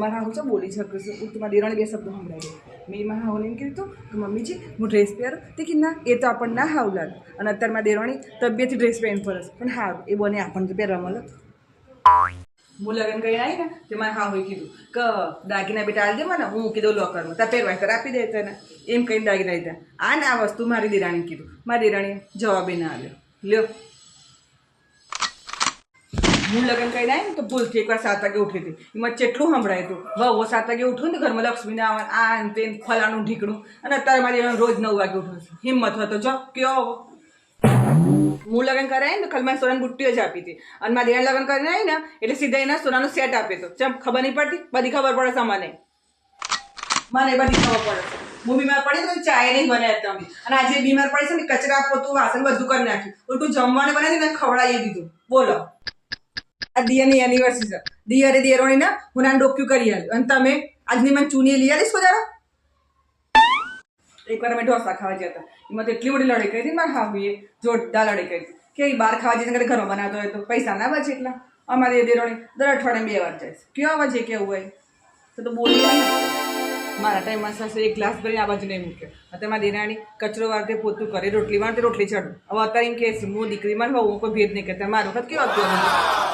મારા હાહુ છે બોલી શકું છું હું તમારા દેરાણી બે શબ્દો સંભળાવી દઉં મેં મારા હાહુને એમ કીધું કે, મમ્મીજી, હું ડ્રેસ પહેરું. તે કે, ના, એ તો આપણને ના હાવ લાગે. અને અત્યારે મારા દેરાણી તબિયતથી ડ્રેસ પહેરીને ફરસ પણ હા એ બને આપણને તો પહેરવા મળે. હું લગ્ન કરીને આવી ને, તે મારે હા હોય કીધું કે, દાગીના બેટા આવી દે મને, હું કીધું લોકરમાં ત્યાં પહેરવાય કર આપી દે તને. એમ કહીને દાગીના લીધા. આ ને આ વસ્તુ મારી દેરાણીને કીધું. મારી દેરાણીએ જવાબે ના આવ્યો લ્યો. હું લગ્ન કરીને આવી ને તો ભૂલથી એકવાર સાત વાગે ઉઠી હતી. એમાં કેટલું સંભળાય હતું વહુ સાત વાગે ઉઠું ને ઘરમાં લક્ષ્મીને આવે આ ને તે ને ફલાણું ઢીકણું. અને અત્યારે મારી રોજ નવ વાગે ઉઠું હિંમત હતો જો, કયો હું લગ્ન કરાય ને મારે સોનાની બુટ્ટીઓ જ આપી હતી. અને મારી દેરાણી લગ્ન કરીને આવી ને એટલે સીધા એના સોનાનો સેટ આપ્યો હતો. ચમ ખબર નહીં પડતી, બધી ખબર પડે છે મને બધી ખબર પડે છે. હું બીમાર પડી તો ચાય નહીં બનાવ્યા તમે અને આજે બીમાર પડી છે ને, કચરા પોતું વાસણ બધું કરી નાખ્યું. ઉલટું જમવાનું બનાવી ને ખવડાવી દીધું. બોલો. આ દિયાની એનિવર્સરી છે. દિયરે દિયરોની ના હું નાનું ડોક્યુ કરી આવ્યું અને તમે આજની મને ચૂની લઈ આવીશ બધા એકવાર અમે ઢોસા ખાવા જતા એમાં તો એટલી બધી લડાઈ કરી હતી મારા હાવીએ જોરદાર લડાઈ કરી કે બહાર ખાવા જઈને ઘરમાં બનાવતો હોય તો પૈસા ના બચે એટલા. અમારી દેરોણી દર અઠવાડિયે બે વાર જાય કેવા વાજે કેવું હોય? તો તો બોલી મારા ટાઈમમાં સાસુ એક ગ્લાસ ભરીને આ બાજુ નહીં મૂક્યો અત્યારે મારી દેરાણી કચરો વાળતે પોતું કરે, રોટલી વાળતે રોટલી ચડું હવે અત્યારે એમ કહે છે, હું દીકરી મારે હું કોઈ ભેદ નહીં કરતા. મારું વખત કેવા હતું?